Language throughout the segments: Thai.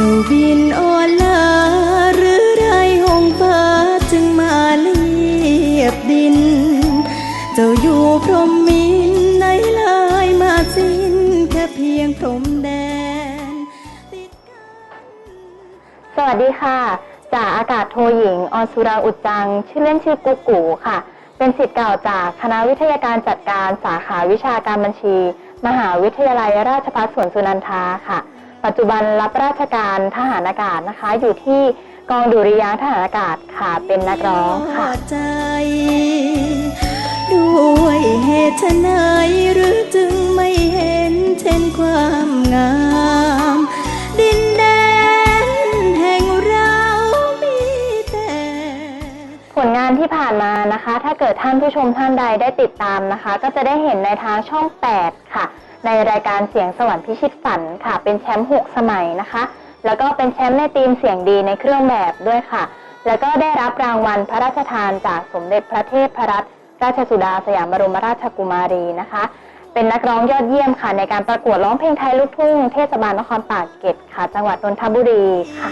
จ้าบินอ่อนลาหรือไรหงฟ้าจึงมาเรียบดิน เจ้าอยู่พรมมินในลายมาสิ้นแค่เพียงพรมแดนติดกันสวัสดีค่ะจ่าอากาศโทหญิงออนสุราอุจจัง ชื่อเล่นชื่อกุ๊กกูค่ะ เป็นศิษย์เก่าจากคณะวิทยาการจัดการสาขาวิชาการบัญชี มหาวิทยาลัยราชภัฏสวนสุนันทาค่ะ ปัจจุบันรับราชการทหารอากาศนะคะ อยู่ที่กองดุริยางค์ทหารอากาศค่ะเป็นนักร้องค่ะ ใจ ด้วยเหตุไฉนหรือจึงไม่เห็นเช่นความงาม ดินแดนแห่งเรามีแต่ ผลงานที่ผ่านมานะคะ ถ้าเกิดท่านผู้ชมท่านใดได้ติดตามนะคะ ก็จะได้เห็นในทางช่อง 8 ค่ะ ในรายการเสียงสวรรค์พิชิตฝันค่ะ เป็นแชมป์6สมัยนะคะ แล้วก็เป็นแชมป์ในทีมเสียงดีในเครื่องแบบด้วยค่ะ แล้วก็ได้รับรางวัลพระราชทานจากสมเด็จพระเทพรัตนราชสุดาสยามบรมราชกุมารีนะคะ เป็นนักร้องยอดเยี่ยมค่ะในการประกวดร้องเพลงไทยลูกทุ่งเทศบาลนครปากเกร็ดค่ะ จังหวัดนนทบุรีค่ะ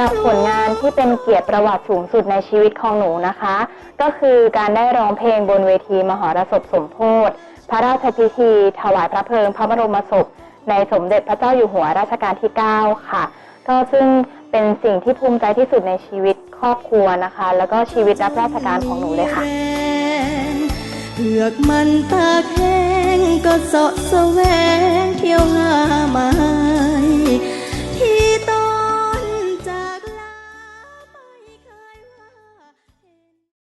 หรับผลงานที่เป็นเกียรติประวัติสูงสุดในชีวิตของหนูนะคะ ก็คือการได้ร้องเพลงบนเวทีมหรสพสมโพธิพระราชพิธี ถวายพระเพลิงพระบรมศพ ในสมเด็จพระเจ้าอยู่หัวรัชกาลที่ 9 ค่ะ ก็ซึ่งเป็นสิ่งที่ภูมิใจที่สุดในชีวิตครอบครัวนะคะ แล้วก็ชีวิตรับราชการของหนูเลยค่ะเผือกมันตาแห้งก็เสาะแสวงเที่ยวหามา